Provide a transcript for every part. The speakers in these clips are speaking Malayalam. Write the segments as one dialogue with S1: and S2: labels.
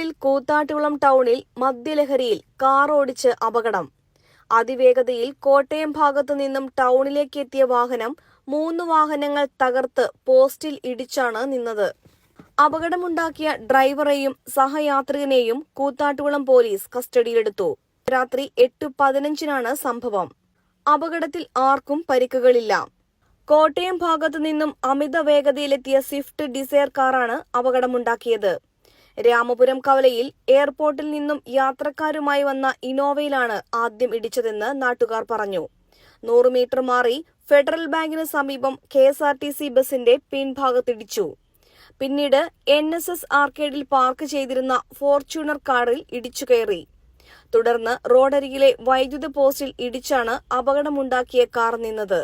S1: റോഡിൽ കൂത്താട്ടുകുളം ടൗണിൽ മദ്യലഹരിയിൽ കാർ ഓടിച്ച് അപകടം. അതിവേഗതയിൽ കോട്ടയം ഭാഗത്തു നിന്നും ടൗണിലേക്ക് എത്തിയ വാഹനം മൂന്ന് വാഹനങ്ങൾ തകർത്ത് പോസ്റ്റിൽ ഇടിച്ചാണ് നിന്നത്. അപകടമുണ്ടാക്കിയ ഡ്രൈവറെയും സഹയാത്രികനെയും കൂത്താട്ടുകുളം പോലീസ് കസ്റ്റഡിയിലെടുത്തു. രാത്രി എട്ട് പതിനഞ്ചിനാണ് സംഭവം. അപകടത്തിൽ ആർക്കും പരിക്കുകളില്ല. കോട്ടയം ഭാഗത്തു നിന്നും അമിത വേഗതയിലെത്തിയ സ്വിഫ്റ്റ് ഡിസയർ കാറാണ് അപകടമുണ്ടാക്കിയത്. രാമപുരം കവലയിൽ എയർപോർട്ടിൽ നിന്നും യാത്രക്കാരുമായി വന്ന ഇനോവയിലാണ് ആദ്യം ഇടിച്ചതെന്ന് നാട്ടുകാർ പറഞ്ഞു. നൂറ് മീറ്റർ മാറി ഫെഡറൽ ബാങ്കിന് സമീപം K S R T C ബസിന്റെ പിൻഭാഗത്തിടിച്ചു. പിന്നീട് എൻ എസ് എസ് ആർക്കേഡിൽ പാർക്ക് ചെയ്തിരുന്ന ഫോർച്യൂണർ കാറിൽ ഇടിച്ചു കയറി. തുടർന്ന് റോഡരികിലെ വൈദ്യുത പോസ്റ്റിൽ ഇടിച്ചാണ് അപകടമുണ്ടാക്കിയ കാർ നിന്നത്.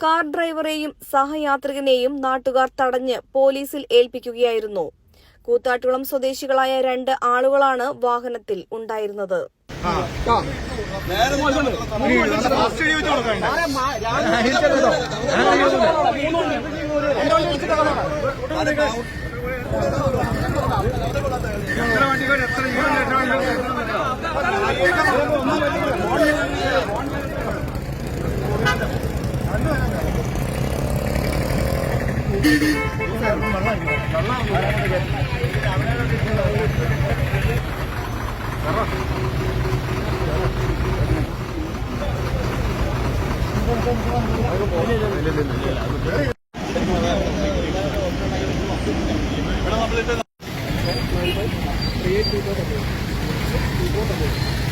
S1: കാർ ഡ്രൈവറെയും സഹയാത്രികനെയും നാട്ടുകാർ തടഞ്ഞ് പോലീസിൽ ഏൽപ്പിക്കുകയായിരുന്നു. കൂത്താട്ടുകുളം സ്വദേശികളായ രണ്ട് ആളുകളാണ് വാഹനത്തിൽ ഉണ്ടായിരുന്നത് ക്രിയേറ്റ് ചെയ്തോട്ടെ ചെയ്തോട്ടെ